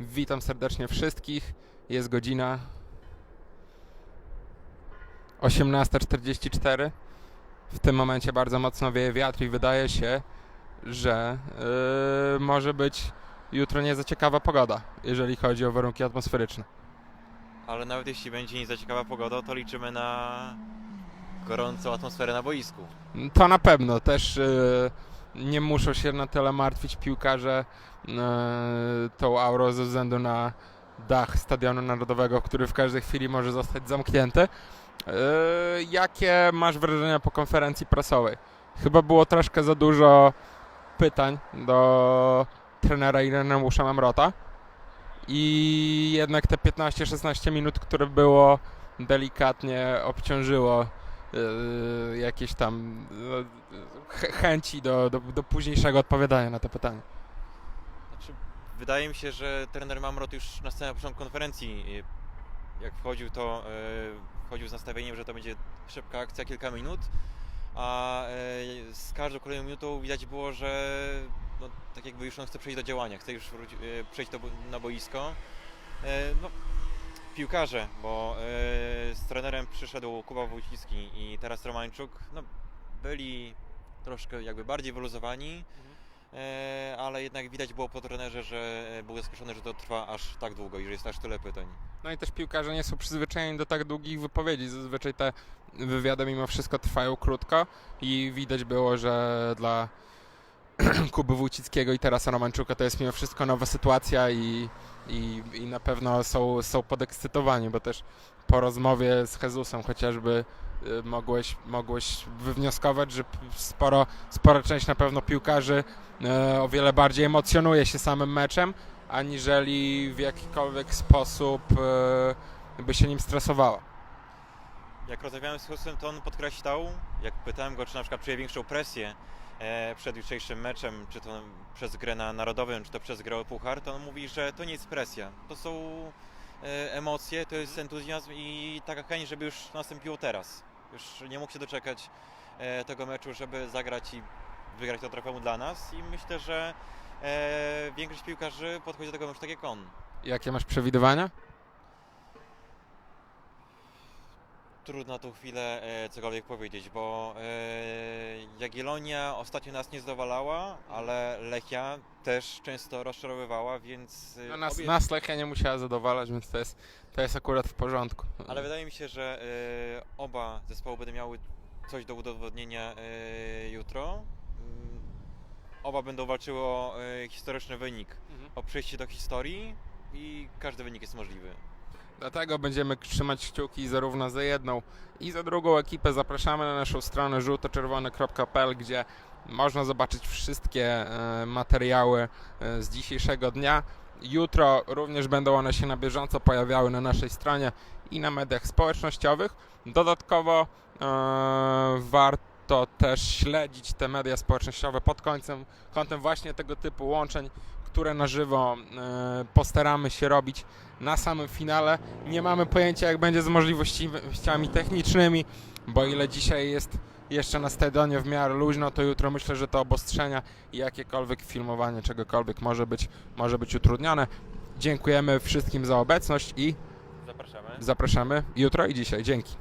Witam serdecznie wszystkich. Jest godzina 18.44. W tym momencie bardzo mocno wieje wiatr i wydaje się, że yy, może być jutro nie za ciekawa pogoda, jeżeli chodzi o warunki atmosferyczne. Ale nawet jeśli będzie nie za ciekawa pogoda, to liczymy na gorącą atmosferę na boisku. To na pewno też yy, nie muszą się na tyle martwić piłkarze yy, tą aurą ze względu na dach Stadionu Narodowego, który w każdej chwili może zostać zamknięty. Yy, jakie masz wrażenia po konferencji prasowej? Chyba było troszkę za dużo pytań do trenera Ireneusza Mamrota i jednak te 15-16 minut, które było delikatnie obciążyło jakieś tam ch- chęci do, do, do późniejszego odpowiadania na te pytania. Znaczy, wydaje mi się, że trener Mamrot już na samym początku konferencji, y, jak wchodził, to wchodził z nastawieniem, że to będzie szybka akcja, kilka minut, a z każdą kolejną minutą widać było, że no, tak jakby już on chce przejść do działania, chce już przejść do, na boisko. No, piłkarze, bo y, z trenerem przyszedł Kuba Wójcicki i teraz Romańczuk, no, byli troszkę jakby bardziej wyluzowani, e, ale jednak widać było po trenerze, że e, był zaskoczony, że to trwa aż tak długo i że jest aż tyle pytań. No i też piłkarze nie są przyzwyczajeni do tak długich wypowiedzi. Zazwyczaj te wywiady mimo wszystko trwają krótko i widać było, że dla Kuby Wójcickiego i Tarasa Romanczuka to jest mimo wszystko nowa sytuacja i, i, i na pewno są, są podekscytowani, bo też po rozmowie z Jezusem chociażby y, mogłeś, mogłeś wywnioskować, że sporo, spora część na pewno piłkarzy e, o wiele bardziej emocjonuje się samym meczem, aniżeli w jakikolwiek sposób e, by się nim stresowała. Jak rozmawiałem z Husem, to on podkreślał, jak pytałem go, czy na przykład czuje większą presję e, przed jutrzejszym meczem, czy to przez grę na Narodowym, czy to przez grę o Puchar, to on mówi, że to nie jest presja. To są e, emocje, to jest entuzjazm i taka chęć, żeby już nastąpiło teraz. Już nie mógł się doczekać e, tego meczu, żeby zagrać i wygrać to trofeum dla nas i myślę, że większość piłkarzy podchodzi do tego meczu tak jak on. Jakie masz przewidywania? Trudno na tą chwilę e, cokolwiek powiedzieć, bo e, Jagiellonia ostatnio nas nie zadowalała, ale Lechia też często rozczarowywała, więc e, No nas, obie- nas Lechia nie musiała zadowalać, więc to jest, to jest akurat w porządku. ale wydaje mi się, że e, oba zespoły będą miały coś do udowodnienia e, jutro. Mm, Oba będą walczyły o e, historyczny wynik, Mhm. o przejście do historii i każdy wynik jest możliwy. Dlatego będziemy trzymać kciuki zarówno za jedną i za drugą ekipę. Zapraszamy na naszą stronę żółtoczerwony.pl, gdzie można zobaczyć wszystkie e, materiały e, z dzisiejszego dnia. Jutro również będą one się na bieżąco pojawiały na naszej stronie i na mediach społecznościowych. Dodatkowo e, warto też śledzić te media społecznościowe pod końcem, kątem właśnie tego typu łączeń, które na żywo e, postaramy się robić na samym finale. Nie mamy pojęcia, jak będzie z możliwościami technicznymi, bo ile dzisiaj jest jeszcze na stadionie w miarę luźno, to jutro myślę, że te obostrzenia i jakiekolwiek filmowanie czegokolwiek może być, może być utrudnione. Dziękujemy wszystkim za obecność i Zapraszamy. zapraszamy jutro i dzisiaj. Dzięki.